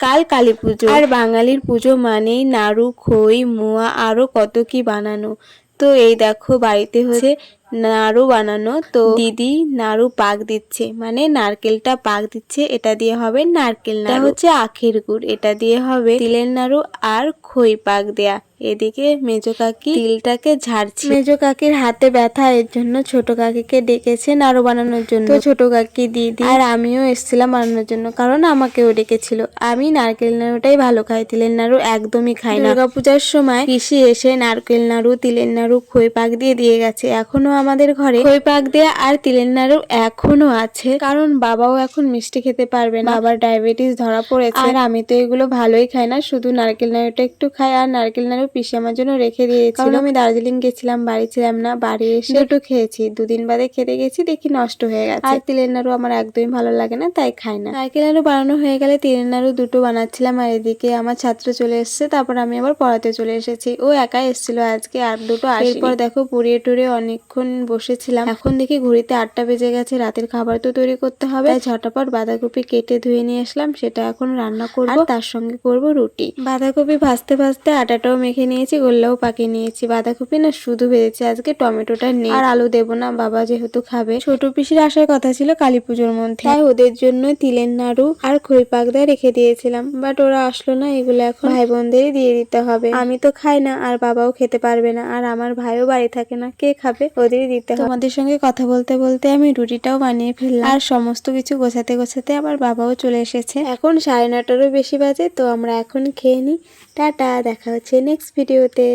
কাল কালী পুজো। আর বাঙালির পুজো মানেই নাড়ু, খই, মোয়া, আরও কত কি বানানো। তো এই দেখো, বাড়িতে হচ্ছে নাড়ু বানানো। তো দিদি নাড়ু পাক দিচ্ছে মানে নারকেলটা পাক দিচ্ছে এটা দিয়ে হবে নারকেল নাড়ু। হচ্ছে আখের গুড় এটা দিয়ে হবে তিলের নাড়ু আর খই পাক দেয়া। এদিকে মেজো কাকি তিলটাকে ঝাড়ছে। মেজো কাকির হাতে ব্যথা এর জন্য ছোট কাকিকে ডেকেছে নাড়ু বানানোর জন্য। তো ছোট কাকি দিদি আর আমিও এসেছিলাম বানানোর জন্য কারণ আমাকেও ডেকেছিল। আমি নারকেল নাড়ুটাই ভালো খাই তিলের নাড়ু একদমই খাই না। দুর্গাপূজার সময় কৃষি এসে নারকেল নাড়ু তিলের নাড়ু খই পাক দিয়ে দিয়ে গেছে এখনও আমাদের ঘরে খই পাক দেয়া আর তিলের নাড়ু এখনও আছে। কারণ বাবাও এখন মিষ্টি খেতে পারবে না। বাবার ডায়াবেটিস ধরা পড়েছে। আর আমি তো এগুলো ভালোই খাই না। শুধু নারকেল নাড়ুটা একটু খাই আর নারকেল নাড়ু পিসে আমার জন্য রেখে দিয়েছিল কারণ আমি দার্জিলিং গেছিলাম বাড়ি ছিলাম না বাড়ি এসে দুটো খেয়েছি। দুদিন বাদে খেতে গেছি দেখি নষ্ট হয়ে গেছে। আর তিলের নাড়ু আমার একদমই ভালো লাগে না তাই খাই না। নারকেল নাড়ু বানানো হয়ে গেলে তিলের নাড়ু দুটো বানাচ্ছিলাম আর এদিকে আমার ছাত্র চলে এসেছে তারপর আমি আবার পড়াতে চলে এসেছি। ও একাই এসেছিল আজকে আর দুটো আসে এরপর দেখো পুড়িয়ে টুড়ে অনেকক্ষণ বসেছিলাম। এখন দেখি ঘড়িতে আটটা বেজে গেছে রাতের খাবার তো তৈরি করতে হবে। তাই ঝটাপট বাঁধাকপি কেটে ধুয়ে নিয়ে আসলাম সেটা এখন রান্না করব। তার সঙ্গে করব রুটি। বাঁধাকপি ভাজতে ভাজতে আটাটাও মেখে নিয়েছি গোল্লাও পাকিয়ে নিয়েছি। বাঁধাকপি না শুধু ভেজেছি আজকে টমেটোটা নেই। আর আলু দেবো না বাবা যেহেতু খাবে। ছোট পিসির আসার কথা ছিল কালী পুজোর মধ্যে। তাই ওদের জন্য তিলের নাড়ু আর খই পাক দিয়ে রেখে দিয়েছিলাম। বাট ওরা আসলো না এগুলো এখন ভাই বোনদেরই দিয়ে দিতে হবে। আমি তো খাই না আর বাবাও খেতে পারবে না। আর আমার ভাইও বাড়ি থাকে না কে খাবে? ওদেরই দিতে তোমাদের সঙ্গে কথা বলতে বলতে আমি রুটিটাও বানিয়ে ফেললাম। আর সমস্ত কিছু গোছাতে গোছাতে আবার বাবাও চলে এসেছে। এখন সাড়ে নটারও বেশি বাজে তো আমরা এখন খেয়ে নিই। টাটা দেখা হচ্ছে নেক্সট ভিডিওতে